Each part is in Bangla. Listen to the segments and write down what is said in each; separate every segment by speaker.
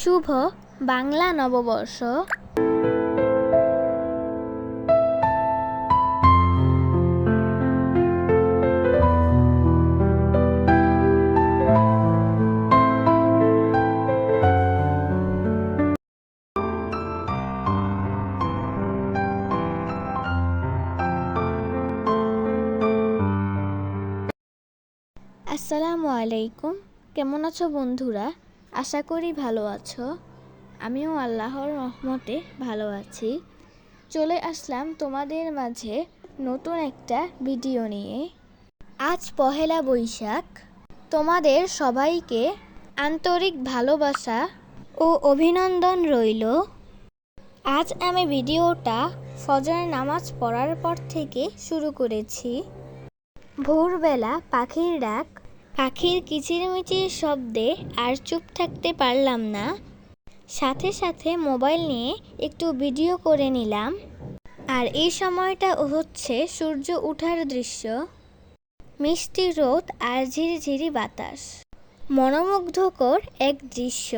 Speaker 1: শুভ বাংলা নববর্ষ। আসসালামু আলাইকুম। কেমন আছো বন্ধুরা? আশা করি ভালো আছো। আমিও আল্লাহর রহমতে ভালো আছি। চলে আসলাম তোমাদের মাঝে নতুন একটা ভিডিও নিয়ে। আজ পহেলা বৈশাখ। তোমাদের সবাইকে আন্তরিক ভালোবাসা ও অভিনন্দন রইল। আজ আমি ভিডিওটা ফজর নামাজ পড়ার পর থেকে শুরু করেছি। ভোরবেলা পাখির ডাক পাখির কিচিরমিচির শব্দে আর চুপ থাকতে পারলাম না। সাথে সাথে মোবাইল নিয়ে একটু ভিডিও করে নিলাম। আর এই সময়টা হচ্ছে সূর্য ওঠার দৃশ্য। মিষ্টি রোদ আর ঝিরিঝিরি বাতাস। মনোমুগ্ধকর এক দৃশ্য।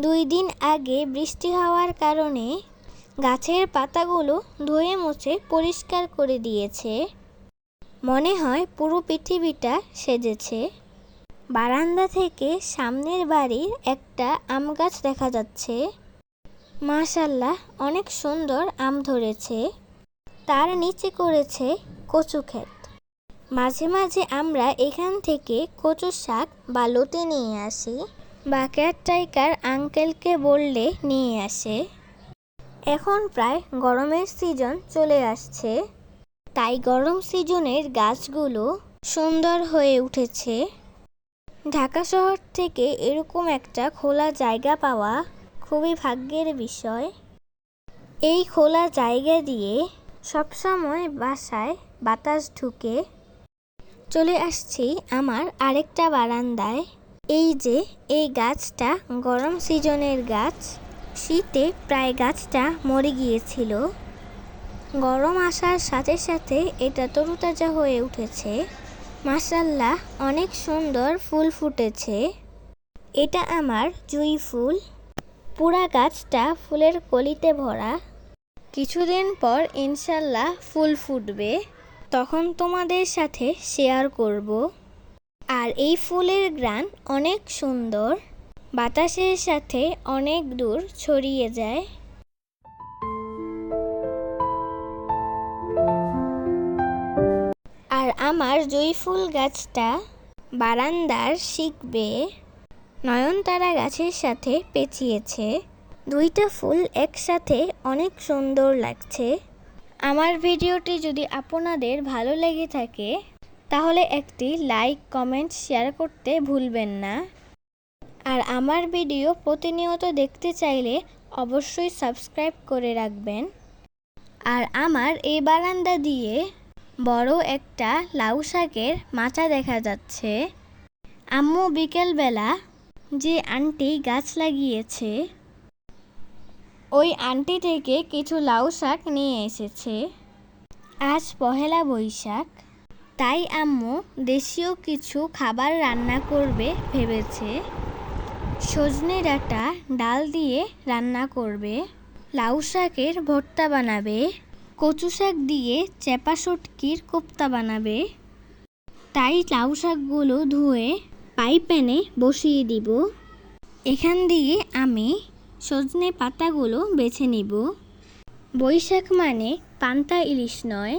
Speaker 1: দুই দিন আগে বৃষ্টি হওয়ার কারণে গাছের পাতাগুলো ধুয়ে মুছে পরিষ্কার করে দিয়েছে। মনে হয় পুরো পৃথিবীটা সেজেছে। বারান্দা থেকে সামনের বাড়ির একটা আম গাছ দেখা যাচ্ছে। মাশাল্লাহ অনেক সুন্দর আম ধরেছে। তার নিচে করেছে কচু ক্ষেত। মাঝে মাঝে আমরা এখান থেকে কচু শাক বা লতি নিয়ে আসি বা টাইকার আঙ্কেলকে বললে নিয়ে আসে। এখন প্রায় গরমের সিজন চলে আসছে। তাই গরম সিজনের গাছগুলো সুন্দর হয়ে উঠেছে। ঢাকা শহর থেকে এরকম একটা খোলা জায়গা পাওয়া খুবই ভাগ্যের বিষয়। এই খোলা জায়গা দিয়ে সবসময় বাসায় বাতাস ঢুকে। চলে আসছি আমার আরেকটা বারান্দায়। এই যে, এই গাছটা গরম সিজনের গাছ। শীতে প্রায় গাছটা মরে গিয়েছিল। গরম আসার সাথে সাথে এটা তরুতাজা হয়ে উঠেছে। মাসাল্লাহ অনেক সুন্দর ফুল ফুটেছে। এটা আমার জুই ফুল। পুরা গাছটা ফুলের কলিতে ভরা। কিছুদিন পর ইনশাল্লাহ ফুল ফুটবে। তখন তোমাদের সাথে শেয়ার করব। আর এই ফুলের গ্রান অনেক সুন্দর। বাতাসের সাথে অনেক দূর ছড়িয়ে যায়। আর আমার জয়ফুল গাছটা বারান্দার শিখবে নয়নতারা গাছের সাথে পেঁচিয়েছে। দুইটা ফুল একসাথে অনেক সুন্দর লাগছে। আমার ভিডিওটি যদি আপনাদের ভালো লেগে থাকে, তাহলে একটি লাইক, কমেন্ট, শেয়ার করতে ভুলবেন না। আর আমার ভিডিও প্রতিনিয়ত দেখতে চাইলে অবশ্যই সাবস্ক্রাইব করে রাখবেন। আর আমার এই বারান্দা দিয়ে বড় একটা লাউ শাকের মাচা দেখা যাচ্ছে। আম্মু বিকেলবেলা যে আন্টি গাছ লাগিয়েছে, ওই আন্টি থেকে কিছু লাউ শাক নিয়ে এসেছে। আজ পহেলা বৈশাখ, তাই আম্মু দেশীয় কিছু খাবার রান্না করবে ভেবেছে। সজনে ডাঁটা ডাল দিয়ে রান্না করবে, লাউ শাকের ভর্তা বানাবে। কচু শাক দিয়ে চেপা শুটকির কোপ্তা বানাবে। তাই লাউ শাকগুলো ধুয়ে পাইপ্যানে বসিয়ে দিব। এখান দিয়ে আমি সজনে পাতাগুলো বেছে নিব। বৈশাখ মানে পান্তা ইলিশ নয়।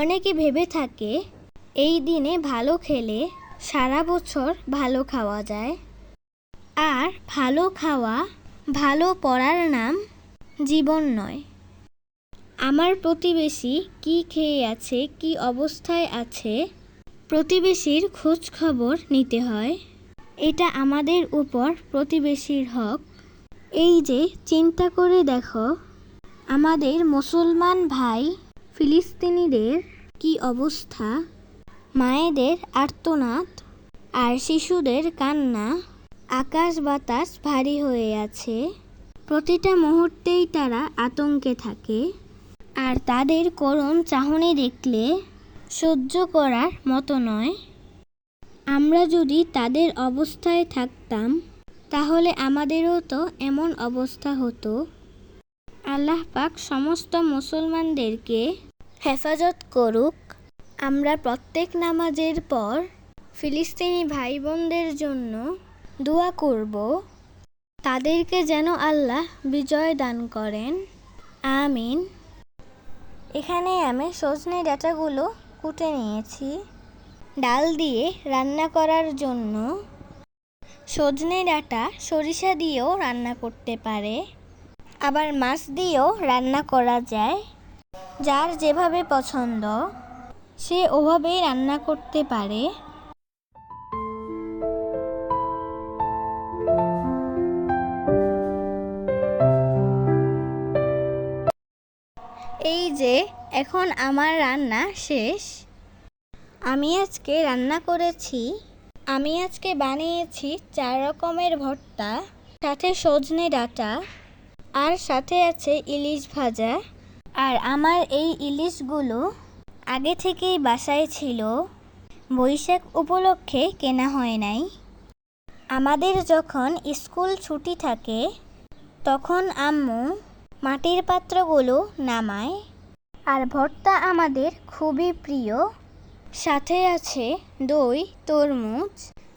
Speaker 1: অনেকে ভেবে থাকে এই দিনে ভালো খেলে সারা বছর ভালো খাওয়া যায়। আর ভালো খাওয়া ভালো পড়ার নাম জীবন নয়। আমার প্রতিবেশী কি খেয়ে আছে, কি অবস্থায় আছে? প্রতিবেশীর খোঁজ খবর নিতে হয়। এটা আমাদের উপর প্রতিবেশীর হক। এই যে, চিন্তা করে দেখো। আমাদের মুসলমান ভাই ফিলিস্তিনিদের কি অবস্থা? মায়েদের আর্তনাদ আর শিশুদের কান্না। আকাশ বাতাস ভারী হয়ে আছে। প্রতিটা মুহূর্তেই তারা আতঙ্কে থাকে। আর তাদের করুণ চাহনি দেখলে সহ্য করার মতো নয়। আমরা যদি তাদের অবস্থায় থাকতাম, তাহলে আমাদেরও তো এমন অবস্থা হতো। আল্লাহ পাক সমস্ত মুসলমানদেরকে হেফাজত করুক। আমরা প্রত্যেক নামাজের পর ফিলিস্তিনি ভাই বোনদের জন্য দোয়া করব। তাদেরকে যেন আল্লাহ বিজয় দান করেন। আমিন। এখানে আমি সজনে ডাটাগুলো কুটে নিয়েছি। ডাল দিয়ে রান্না করার জন্য সজনে ডাটা সরিষা দিয়েও রান্না করতে পারে। আবার মাছ দিয়েও রান্না করা যায়। যার যেভাবে পছন্দ, সে ওভাবেই রান্না করতে পারে। যে এখন আমার রান্না শেষ। আমি আজকে রান্না করেছি, আমি আজকে বানিয়েছি চার রকমের ভর্তা, সাথে সজনে ডাঁটা, আর সাথে আছে ইলিশ ভাজা। আর আমার এই ইলিশগুলো আগে থেকেই বাসায় ছিল। বৈশাখ উপলক্ষে কেনা হয় নাই। আমাদের যখন স্কুল ছুটি থাকে, তখন আম্মু মাটির পাত্রগুলো নামায়। আর ভর্তা আমাদের খুবই প্রিয়। সাথে আছে দই, তরমুজ।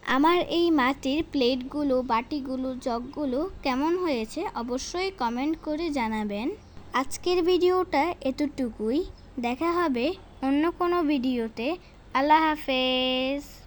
Speaker 1: আমার এই মাটির প্লেটগুলো, বাটিগুলো, জগগুলো কেমন হয়েছে অবশ্যই কমেন্ট করে জানাবেন। আজকের ভিডিওটা এতটুকুই। দেখা হবে অন্য কোনো ভিডিওতে। আল্লাহ হাফেজ।